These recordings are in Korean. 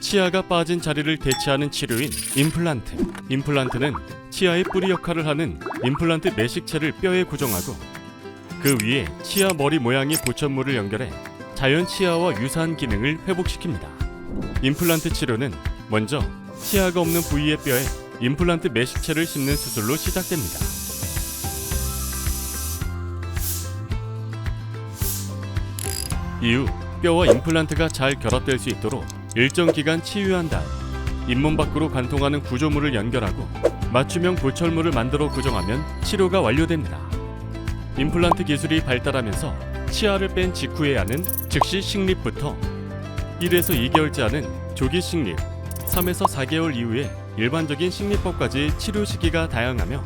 치아가 빠진 자리를 대체하는 치료인 임플란트. 임플란트는 치아의 뿌리 역할을 하는 임플란트 매식체를 뼈에 고정하고 그 위에 치아 머리 모양의 보천물을 연결해 자연 치아와 유사한 기능을 회복시킵니다. 임플란트 치료는 먼저 치아가 없는 부위의 뼈에 임플란트 매식체를 심는 수술로 시작됩니다. 이후 뼈와 임플란트가 잘 결합될 수 있도록 일정 기간 치유한 다음 잇몸 밖으로 관통하는 구조물을 연결하고 맞춤형 보철물을 만들어 고정하면 치료가 완료됩니다. 임플란트 기술이 발달하면서 치아를 뺀 직후에 하는 즉시 식립부터 1에서 2개월째 하는 조기 식립, 3에서 4개월 이후에 일반적인 식립법까지 치료 시기가 다양하며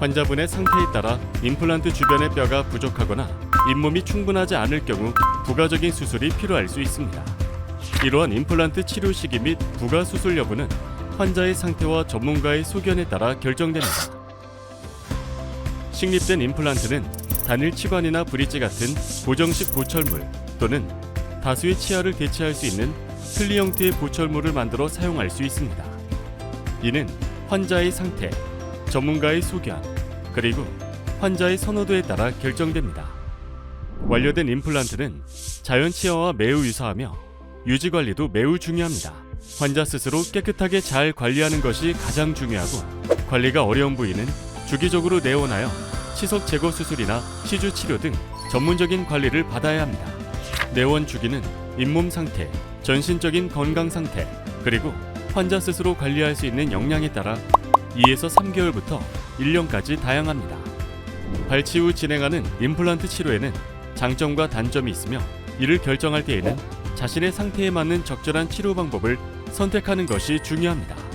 환자분의 상태에 따라 임플란트 주변의 뼈가 부족하거나 잇몸이 충분하지 않을 경우 부가적인 수술이 필요할 수 있습니다. 이러한 임플란트 치료 시기 및 부가 수술 여부는 환자의 상태와 전문가의 소견에 따라 결정됩니다. 식립된 임플란트는 단일 치관이나 브릿지 같은 고정식 보철물 또는 다수의 치아를 대체할 수 있는 틀니 형태의 보철물을 만들어 사용할 수 있습니다. 이는 환자의 상태, 전문가의 소견, 그리고 환자의 선호도에 따라 결정됩니다. 완료된 임플란트는 자연 치아와 매우 유사하며 유지 관리도 매우 중요합니다. 환자 스스로 깨끗하게 잘 관리하는 것이 가장 중요하고 관리가 어려운 부위는 주기적으로 내원하여 치석 제거 수술이나 시주 치료 등 전문적인 관리를 받아야 합니다. 내원 주기는 잇몸 상태, 전신적인 건강 상태, 그리고 환자 스스로 관리할 수 있는 역량에 따라 2에서 3개월부터 1년까지 다양합니다. 발치 후 진행하는 임플란트 치료에는 장점과 단점이 있으며 이를 결정할 때에는 자신의 상태에 맞는 적절한 치료 방법을 선택하는 것이 중요합니다.